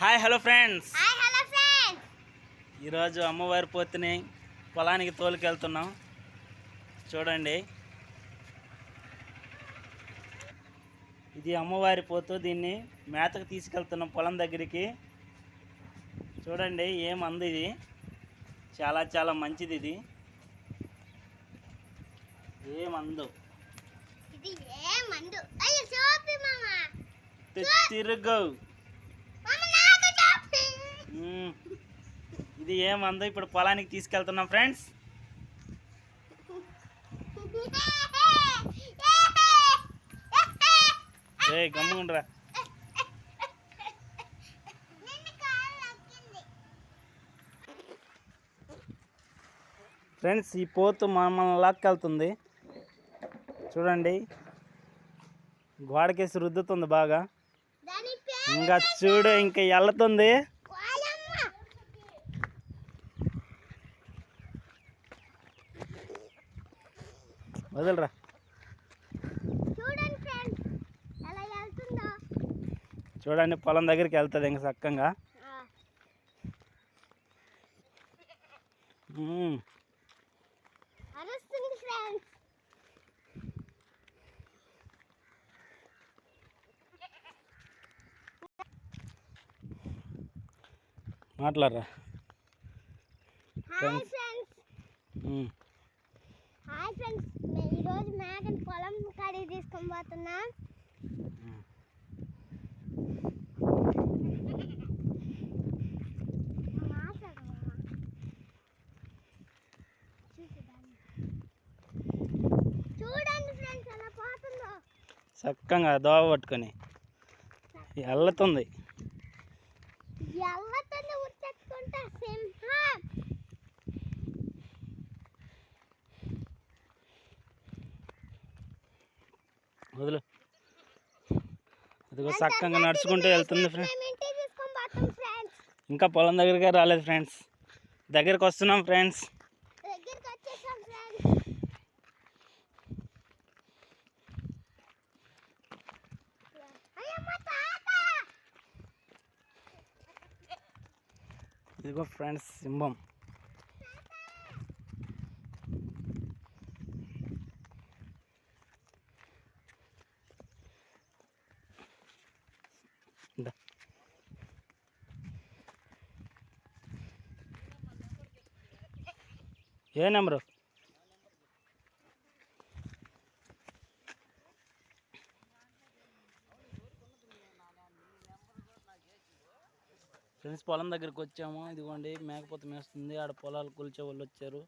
Hi hello friends ఈరోజు అమ్మవారి పోతుని పొలానికి తోలుకెళ్తున్నాం. చూడండి. ఇది అమ్మవారి పోతు దీన్ని మేతకు తీసుకెళ్తున్నాం పొలం దగ్గరికి. చూడండి ఏం అంది ఇది? చాలా చాలా మంచిది ఇది. ఏమందు తిరుగు. ఇది ఏమందో ఇప్పుడు పొలానికి తీసుకెళ్తున్నాం ఫ్రెండ్స్. ఏ నొక్కింది ఫ్రెండ్స్ ఈ పోతు మమ్మల్ని లాక్కెళ్తుంది. చూడండి. గోడకేసి రుద్దుతుంది బాగా. ఇంకా చూడు ఇంకా వెళ్తుంది వదలరా. చూడండి పొలం దగ్గరికి వెళ్తుంది ఇంకా చక్కగా. మాట్లాడరా. ఫ్రెండ్స్. Hi friends. ఈరోజు మేకని పొలం కాడికి తీసుకొని పోతున్నాం. చూడండి ఫ్రెండ్స్ ఎలా పోతుందో. చక్కగా దోవ పట్టుకొని వెళ్తుంది ఎల్లతోనే ఉచ్చెత్తుకుంటా సింహం. వదులు. అదిగో చక్కగా నడుచుకుంటూ వెళ్తుంది ఫ్రెండ్స్. ఇంకా పొలం దగ్గరికి రాలేదు ఫ్రెండ్స్. దగ్గరికి వస్తున్నాం ఫ్రెండ్స్. ఇదిగో ఫ్రెండ్స్ సింహం. దా. ఏ నెంబరు? ఫ్రెండ్స్ పొలం దగ్గరికి వచ్చాము. ఇదిగోండి మేకపోత మేస్తుంది. ఆడ పొలాలు కూల్చే వాళ్ళు వచ్చారు.